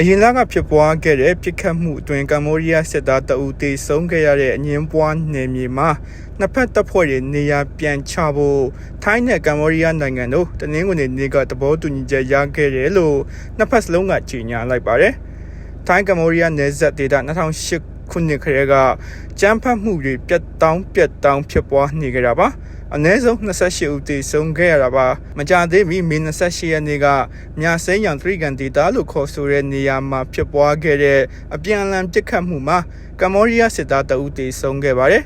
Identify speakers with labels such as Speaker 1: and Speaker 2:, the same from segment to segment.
Speaker 1: အရင်လကဖြစ်ပွားခဲ့တဲ့ပြစ်ခတ်မှုအတွင်းကမ္ဘောဒီးယားစစ်သားတအူတေဆုံးခဲ့ရတဲ့အငင်းပွားနယ်မြေမှာနှစ်ဖက်တပ်ဖွဲ့တွေနေရာပြန်ချဖို့ထိုင်းနဲ့ကမ္ဘောဒီးယားနိုင်ငံတို့တနင်္ဂနွေနေ့ကသဘောတူညီချက်ရခဲ့တယ်လို့နှစ်ဖက်စလုံးကကြေညာလိုက်ပါတယ်။ထိုင်းကမ္ဘောဒီးယားနယ်စပ်ဒေသ2008 ခုနှစ်ခရဲကကြမ်းဖက်မှုတွေပြတ်တောင်းပြတ်တောင်းဖြစ်ပွားနေကြတာပါ။အနည်းဆုံး28ဦးသေဆုံးခဲ့ရတာပါမကြသေးမီမေ28ရက်နေ့ကမြစိမ်းရောင်သရိကန်ဒေတာလို့ခေါ်ဆိုတဲ့နေရာမှာဖြစ်ပွားခဲ့တဲ့အပြန်အလှန်ပစ်ခတ်မှုမှာကမ္ဘောဒီးယားစစ်သားတအုပ်သေဆုံးခဲ့ပါတယ်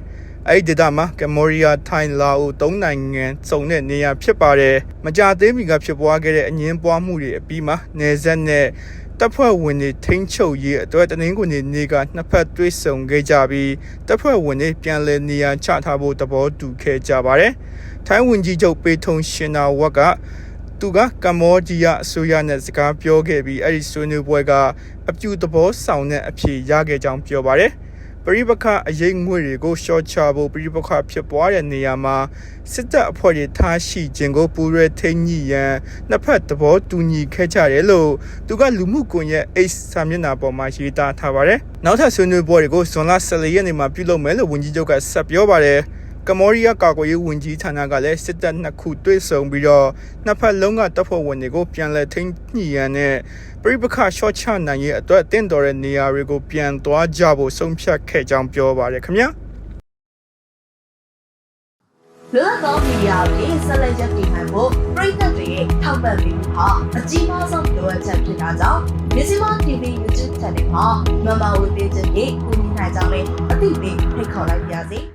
Speaker 1: အဲ့ဒီဒေသမှာကမ္ဘောဒီးယားထိုင်းလာအိုသုံးနိုင်ငံစုံတဲ့နေရာဖြစ်ပါတယ်မကြသေးမီကဖြစ်ပွားခဲ့တဲ့အငင်းပွားမှုတွေအပြီးမှာနေဆက်နဲ့ တပ်ဖွဲ့ဝင်တွေထိန်းချုပ်ရေးအတွက်တနင်္ဂနွေနေ့ကနှစ်ဖက်တွဲဆုံခဲ့ကြပြီးတပ်ဖွဲ့ဝင်တွေပြန်လည်နေရာချထားဖို့သဘောတူခဲ့ကြပါတယ်။ထိုင်းဝန်ကြီးချုပ်ပေထုံရှင်နာဝက်ကသူကကမ္ဘောဒီးယားအစိုးရနဲ့စကားပြောခဲ့ပြီးအဲ့ဒီဆွေးနွေးပွဲကအပြူသဘောဆောင်တဲ့အဖြေရခဲ့ကြောင်းပြောပါတယ်။ ပရိပခအရေးငွေတွေကိုရှော့ချဖို့ပရိပခဖြစ်ပွားတဲ့နေရာမှာစစ်တပ်အဖွဲ့တွေထားရှိခြင်းကိုပူရဲထိန်ညိရန်နှစ်ဖက်သဘောတူညီခဲ့ကြတယ်လို့သူကလူမှုကွန်ရက် X စာမျက်နှာပေါ်မှာရေးသားထားပါတယ်။နောက်ထပ်ဆွေးနွေးပွဲတွေကိုဇွန်လ14ရက်နေ့မှာပြုလုပ်မယ်လို့ဝန်ကြီးချုပ်ကဆက်ပြောပါတယ်။ ကမ္ဘောဒီးယားကာကွယ်ရေးဝန်ကြီးဌာနကလည်းစစ်တပ်နှစ်ခုတွေ့ဆုံပြီးတော့နှစ်ဖက်လုံးကတပ်ဖွဲ့ဝင်တွေကိုပြန်လည်ထိန်းညှိရန်နဲ့ပြိပခရှော့ချနိုင်ရေးအတွက်တင့်တော်တဲ့နေရာတွေကိုပြန်သွားကြဖို့ဆုံးဖြတ်ခဲ့ကြောင်းပြောပါတယ်ခင်ဗျာ
Speaker 2: လွတ်လပ်သောမီဒီယာတွေဆက်လက်ရပ်တည်နိုင်ဖို့ပြည်သက်တွေရဲ့ထောက်ပံ့ပေးမှုဟာအကြီးမားဆုံးလိုအပ်ချက်ဖြစ်တာကြောင့် Mizima TV YouTube Channel မှာမမဝေပေးခြင်းဖြင့်ကူညီနိုင်ကြောင်းလည်းအသိပေးဖိတ်ခေါ်လိုက်ပါရစေ။